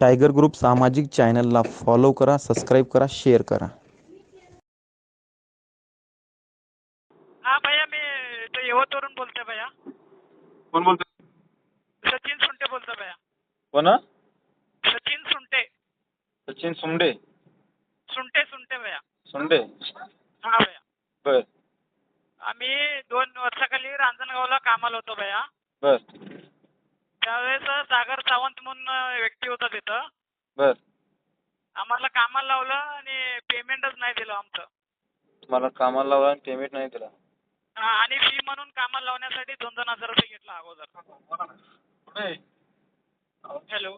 Tiger group सामाजिक चॅनलला follow करा सबस्क्राईब करा शेअर करा. हा भैया मी इथं यवतवरून बोलतोय भैया. कोण बोलतोय? सचिन सुंटे बोलतोय भैया. कोण सचिन सुंटे. सचिन सुमडे सुंटे सुंटे भैया. सुंडे हा भैया. बर. आम्ही दोन वर्षाखाली रांजणगावला कामाला होतो भैया. बर. त्यावेळेस सागर सावंत म्हणून व्यक्ती होता तिथं. बर. आम्हाला कामाला लावलं आणि पेमेंटच नाही दिलं आमचं. मला कामाला लावला आणि पेमेंट नाही दिला? हा, आणि फी म्हणून कामाला लावण्यासाठी दोन दोन हजार रुपये घेतला अगोदर. हॅलो.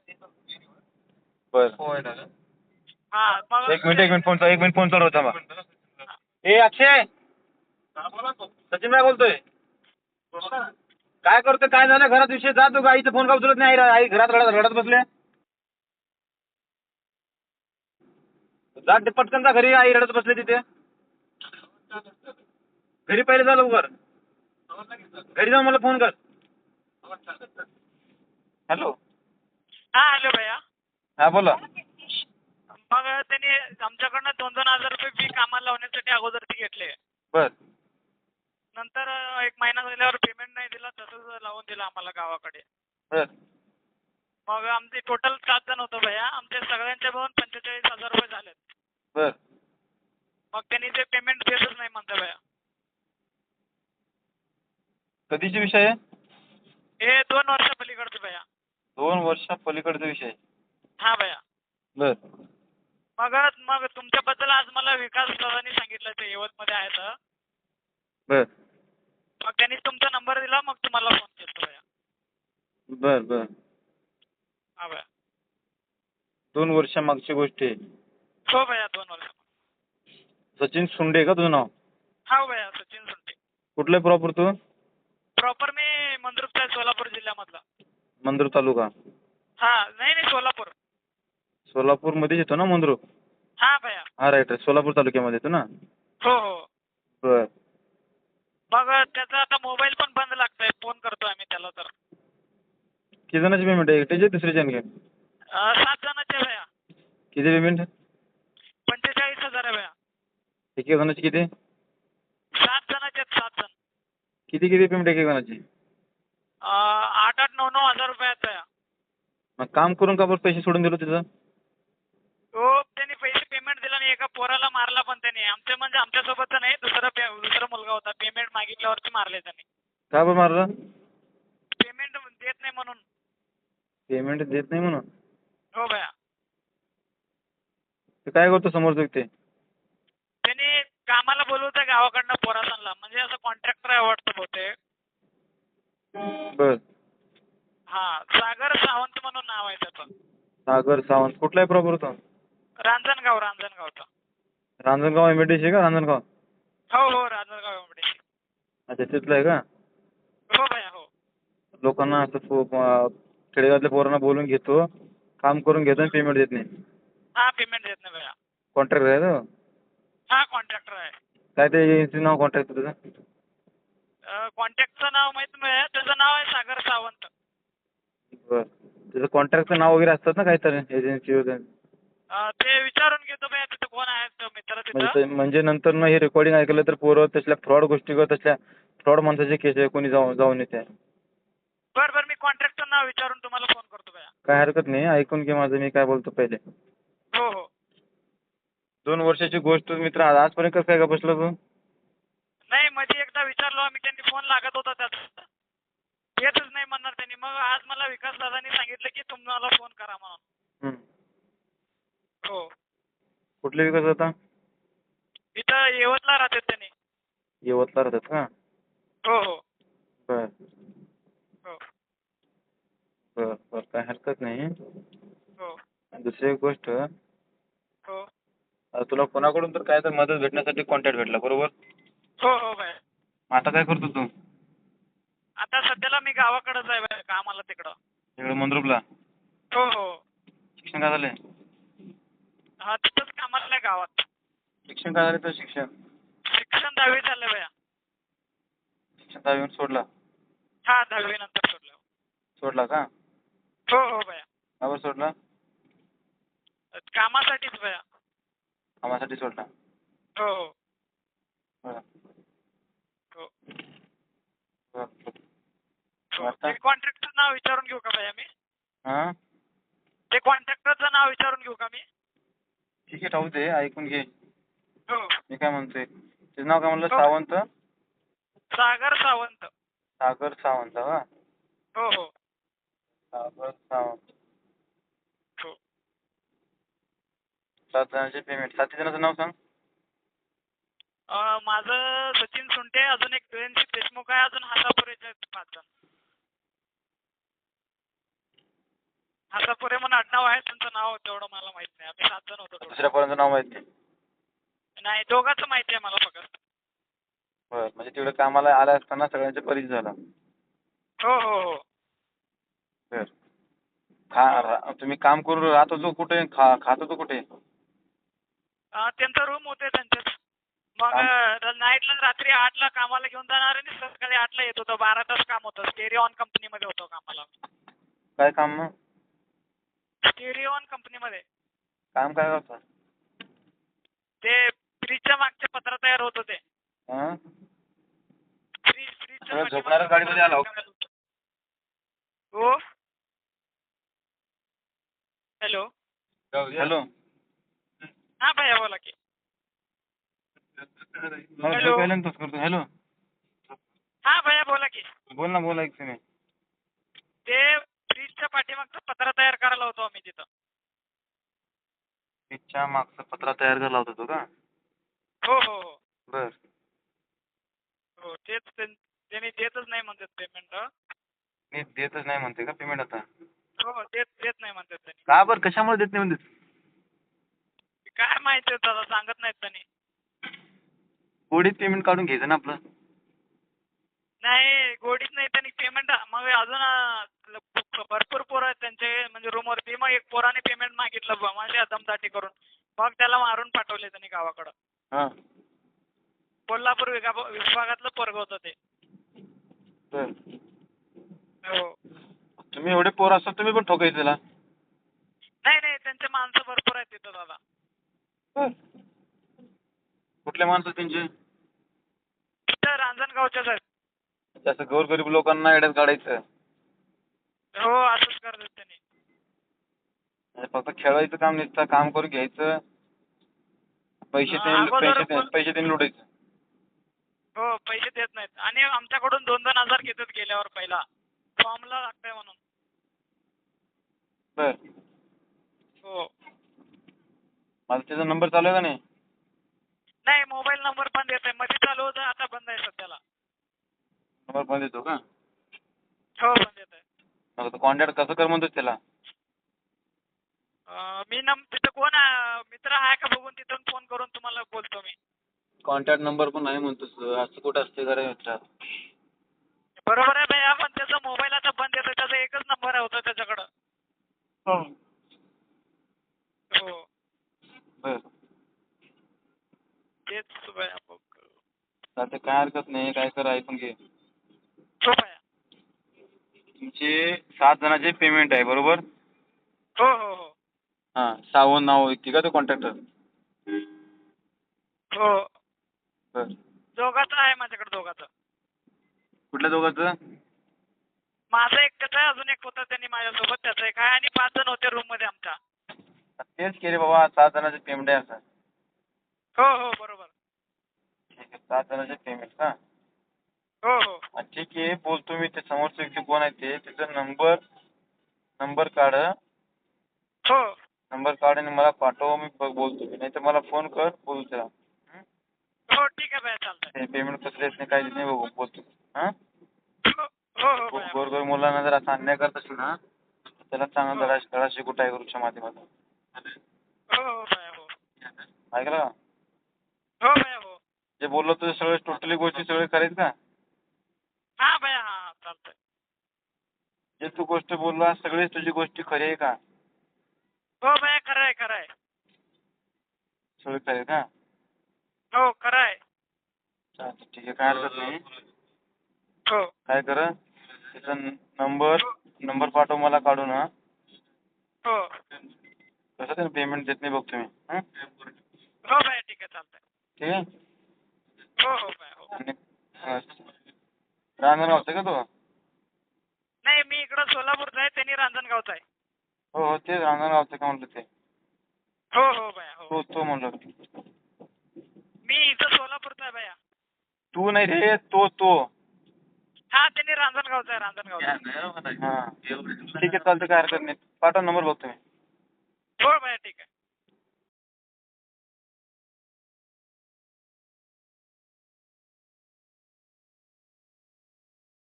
बर. हा मग एक मिनिट एक मिनिट फोन एक मिनिट फोन चालू होता ए अक्षय! सचिन काय बोलतोय. काय करतोय? काय झालं? घरात विषय जातो का आईचा फोन का उचलत नाही? आई आई घरात रडत रडत बसले. जा ते पटकन जा घरी. आई रडत बसले तिथे. घरी पहिले जा लवकर. घरी जाऊन मला फोन कर. हॅलो. हा हॅलो भैया. हा बोला. मग त्यांनी आमच्याकडनं दोन दोन हजार रुपये फी कामाला लावण्यासाठी अगोदर ती घेतले. बर. नंतर एक महिना झाल्यावर लावून दिलं आम्हाला गावाकडे. मग आमचे टोटल सात जण होतो भैया. आमचे सगळ्यांचे मिळून पंचेचाळीस हजार रुपये झालेत. मग त्यांनी ते पेमेंट देतच नाही म्हणता भैया. कधीचे विषय आहे? हे दोन वर्ष पलीकडचे भैया. दोन वर्षा पलीकडचा विषय हा भैया. बर. मग मग तुमच्याबद्दल आज मला विकास दादांनी सांगितलं ते यवतमध्ये आहे तर. बर. मग त्यांनी तुमचा नंबर दिला मग तुम्हाला फोन केला भैया बर बर. हा भैया दोन वर्षामागची गोष्ट आहे. हो भैया दोन वर्ष सचिन सुंडे का तुझं नाव? हा भैया सचिन सुंटे कुठलं प्रॉपर तू? प्रॉपर मी मंद्रुपचा आहे सोलापूर जिल्ह्यामधला. मंद्रुप तालुका. हा नाही नाही सोलापूर. सोलापूर मध्येच येतो ना मंद्रुप हा भैया हा राईट राईट सोलापूर तालुक्यामध्ये येतो ना? हो हो. बर. मग त्याचा आता मोबाईल पण बंद लागतोय. फोन करतो आम्ही त्याला तर. किती जणांची पेमेंट आहे? एकट्याचे दुसऱ्याचे आणखी? अं, सात जणांचे भैया. किती पेमेंट पंचेचाळीस हजार भैया. एक एक जणाची किती? सात जणांचे आहेत सात जण. किती किती पेमेंट एक एक जणाची? अं, आठ आठ नऊ नऊ हजार रुपये आहेत भैया. मग काम करून का बरं पैसे सोडून दिलो तिथं हो त्यांनी पैसे पेमेंट दिला नाही एका पोराला मारला पण त्यांनी. आमचे म्हणजे आमच्यासोबत नाही दुसरा पे- दुसरा मुलगा होता. पेमेंट मागितल्यावरती मारले त्यांनी. का बरं मारलं? पेमेंट देत नाही म्हणून. पेमेंट देत नाही म्हणून? हो भैया काय करतो समोरचं व्यक्ती? त्यांनी कामाला बोलवतं गावाकडनं पोरासांना म्हणजे असं कॉन्ट्रॅक्टर आहे वाटतं बहुतेक. बर. हा सागर सावंत म्हणून नाव आहे त्याचं. सागर सावंत. कुठला आहे प्रॉपर तो? रांजणगाव रांजणगावचं. रांजणगाव एम आहे का रांजणगाव? हो हो रांजणगाव एवढे अच्छा तिथलं आहे का? हो भैया हो. लोकांना असं फो- अं, खेडेगावातल्या पोरांना बोलून घेतो काम करून घेतो आणि पेमेंट देत नाही. हा पेमेंट देत नाही भैया. कॉन्ट्रॅक्टर आहे तो? हा कॉन्ट्रॅक्टर आहे. काय ते एजन्सी नाव कॉन्ट्रॅक्टर तुझं कॉन्टॅक्टचं नाव माहीत नाही त्याचं नाव आहे सागर सावंत. बरं. त्याचं कॉन्ट्रॅक्टचं नाव वगैरे असतात ना काहीतरी एजन्सी वगैरे? अं, ते विचारून घेतो भैया. तिथं कोण आहे तो मित्र म्हणजे तिथं ते- म्हणजे नंतर ना हे रेकॉर्डिंग ऐकलं तर पोरं तसल्या फ्रॉड गोष्टी किंवा तसल्या फ्रॉड माणसाचे केस आहे कोणी जाऊन जाऊन येते. बरं बरं मी कॉन्ट्रॅक्टचं नाव विचारून तुम्हाला फोन करतो भैया काय हरकत नाही ऐकून घे माझं मी काय बोलतो पहिले. हो हो. दोन वर्षाची गोष्ट मित्र आज- आजपर्यंत कसं काय का बसलो तू? नाही मध्ये एकदा विचारलो आम्ही त्यांनी फोन लागत होता त्याचा. येतच नाही म्हणणार त्यांनी. मग आज मला विकास दादांनी सांगितलं की तुम्हाला फोन करा म्हणून. हं. हो. कुठले विकास होता इथं येवतला राहतात त्यांनी. यवतला राहतात का? हो हो. बर. हो. बर बर. काय हरकत नाही. हो. आणि दुसरी एक गोष्ट हो. आता तुला कोणाकडून तर काय तर मदत भेटण्यासाठी कॉन्टॅक्ट भेटला बरोबर? हो हो बाय. आता काय करतो तू? आता सध्याला मी गावाकडेच आहे बाय कामाला तिकडं. इकडे मंद्रुपला. हो हो. शिक्षण काय झालंय? हा तिथंच कामाला आहे गावात. शिक्षण काय झालं तर शिक्षण? शिक्षण दहावी झालं भैया शिक्षण दहावी सोडला? हा दहावी नंतर सोडलं. सोडला का? हो हो भैया का बरं सोडला? कामासाठीच भैया कामासाठी सोडला? हो हो. बरं. हो. बरं. हो आता? ते कॉन्ट्रॅक्टरचं नाव विचारून घेऊ का भैया मी? हां? ते कॉन्ट्रॅक्टरचं नाव विचारून घेऊ का मी? ठीक आहे राहू दे ऐकून घे. हो. मी काय म्हणतोय? त्याचं नाव काय म्हणलं? हो. सावंत? सागर सावंत. सागर सावंत का हो हो. सागर सावंत. हो. सात जणांचे पेमेंट सात जणांचं नाव सांग. अं, माझं सचिन सुंटे अजून एक रणजित देशमुख आहे अजून हासापुरेचे आहेत पाच जण. हासापुरे म्हणून आडनाव आहे त्यांचं नाव तेवढं मला माहीत नाही. आम्ही सात जण होतो total. दुसऱ्या पर्यंत नाव माहिती नाही. दोघांचं माहिती आहे मला फक्त. बरं म्हणजे तिकडे कामाला आला असताना सगळ्यांचा परिचय झाला. हो हो हो. बर. खा रा- तुम्ही काम करून राहत होतो कुठे? खा खात होतो कुठे? अं, त्यांचा रूम होते त्यांच्यात. मग नाईटला रात्री आठला कामाला घेऊन जाणार आणि सकाळी आठला येत होतो. बारा तास काम होतं. स्टेरिओन कंपनीमध्ये होतो कामाला. काय काम मग? स्टेरिओन कंपनीमध्ये काम काय करतो? ते फ्रीजच्या मागचे पत्र तयार होत होते. हां? फ्रीज फ्रीजच्या गाडीमध्ये आला हो. पत्र हो? हॅलो? हॅलो? हा भैया बोला की. मला हॅलो. झोप यायला तोच करतो हॅलो? हा भैया बोला की. बोल ना बोल ऐकते मी. ते फ्रीजच्या पाठीमागचं पत्र तयार करायला होतो आम्ही तिथं. तिच्या मागचं पत्रा तयार करायला होता तो का? हो हो हो. बर. हो तेच त्यां- त्यांनी देतच नाही म्हणतात पेमेंट मी देतच नाही म्हणते का पेमेंट आता? हो देत देत नाही म्हणतात त्यांनी. का बरं? कशामुळे देत नाही म्हणते? काय माहिती दादा सांगत नाहीत त्यांनी. गोडीत पेमेंट काढून घ्यायचं ना आपलं? नाही गोडीच नाही त्यांनी पेमेंट मग अजून भरपूर पोरं आहेत त्यांचे म्हणजे रूमवरती मग एक पोराने पेमेंट मागितलं बुवा माझ्या दमदाटी करून. मग त्याला मारून पाठवले त्यांनी गावाकडं. हां. कोल्हापूर विभाग विभागातलं पोरग होतं ते. बर. हो. तुम्ही एवढे पोर असतात तुम्ही पण ठोकायचं त्याला नाही नाही त्यांचे माणसं भरपूर आहेत तिथं दादा. बर. कुठले माणसं त्यांचे? तिथं रांजणगावच्याच आहेत. जास्त गोरगरीब लोकांना एड्यात काढायचं. हो असंच करतात त्यांनी. म्हणजे फक्त खेळायचं काम नसतं काम करून घ्यायचं. पैसे हा, त्यांनी अगोदर पैसे त्यांनी पैसे त्यांनी लुटायचं. हो पैसे देत नाहीत. आणि आमच्याकडून दोन दोन हजार घेतात गेल्यावर पहिला. फॉर्मला लागतंय म्हणून. बर. हो. माझा त्याचा नंबर चालू आहे का नाही? नाही मोबाईल नंबर पण देत आहे मध्ये चालू होतं आता बंद आहे सध्याला. नंबर पण देतो का? हो आहे मग कॉन्टॅक्ट कसं कर म्हणतो त्याला? मी नम तिथं कोण आहे मित्र आहे का बघून तिथून फोन करून तुम्हाला बोलतो मी. कॉन्टॅक्ट नंबर पण नाही म्हणतोस असं कुठं असते का रे मित्रा बरोबर आहे भैया पण त्याचा मोबाईल आता बंद येतो त्याचा एकच नंबर होता त्याच्याकडं. हो. बर. तेच भैया बघ आता काय हरकत नाही काय कर ऐकून घे. हो तुमचे सात जणांचे पेमेंट आहे बरोबर? हो हो हो. हां सावंत नाव आहे का तो कॉन्ट्रॅक्टर हो. बर. दोघाचं आहे माझ्याकडे दोघाचं. कुठल्या दोघांचं? माझं एकट्याचं आहे अजून एक होतं त्यांनी माझ्यासोबत त्याचं एक आहे आणि पाच जण होते रूममध्ये आमच्या. तेच केले बाबा सात जणांचे पेमेंट आहे असं हो हो बरोबर. ठीक आहे सात जणांचे पेमेंट का हो हो. ठीक आहे बोलतो मी ते समोरचे व्यक्ती कोण आहे ते त्याचा नंबर नंबर काढ. हो. नंबर काढ आणि मला पाठव मी बोलतो नाही तर मला फोन कर बोलू त्याला. हं? ठीक आहे भैया चालतंय. ते पेमेंट कसं देत नाही काय देत नाही बघू बोलतो. हां? हो हो हो भैया गोरगोर मुलांना जर असा अन्याय करत असेल ना त्याला चांगला धडा धडा शिकू टायगरच्या माध्यमातून हो हो भैया हो. ऐकलं? का हो भैया हो. जे बोललो तुझे सगळे टोटली गोष्टी सगळे करायचं का हा भैया हा हा चालतंय जे तू गोष्ट बोलला सगळेच तुझी गोष्टी खरी आहे का? हो भैया खरं आहे खरं आहे सगळे खरे आहे का हो खरं आहे चालतं ठीक आहे काय हरकत नाही. हो. काय कर? त्याचा नंबर नंबर पाठव मला काढून हा. हो. कसं करते ना पेमेंट देत नाही बघतो मी हं? हो भैया ठीक आहे चालतंय. ठीक आहे? हो हो भैया हो. आणि अच्छा. रांजणगावचा का तो? सोलापूरचा आहे त्यांनी रांजणगावचा आहे. हो हो तेच रांजणगावचं का म्हणलं ते? हो हो भैया हो. तो तो म्हणलं. मी इथं सोलापूरचा आहे भैया तू नाही रे तो तो. हा त्यांनी रांजणगावचा आहे रांजणगावचा हा. ठीक आहे चालतं काय हरकत नाही. पाठवा नंबर बघतो मी हो भैया ठीक आहे.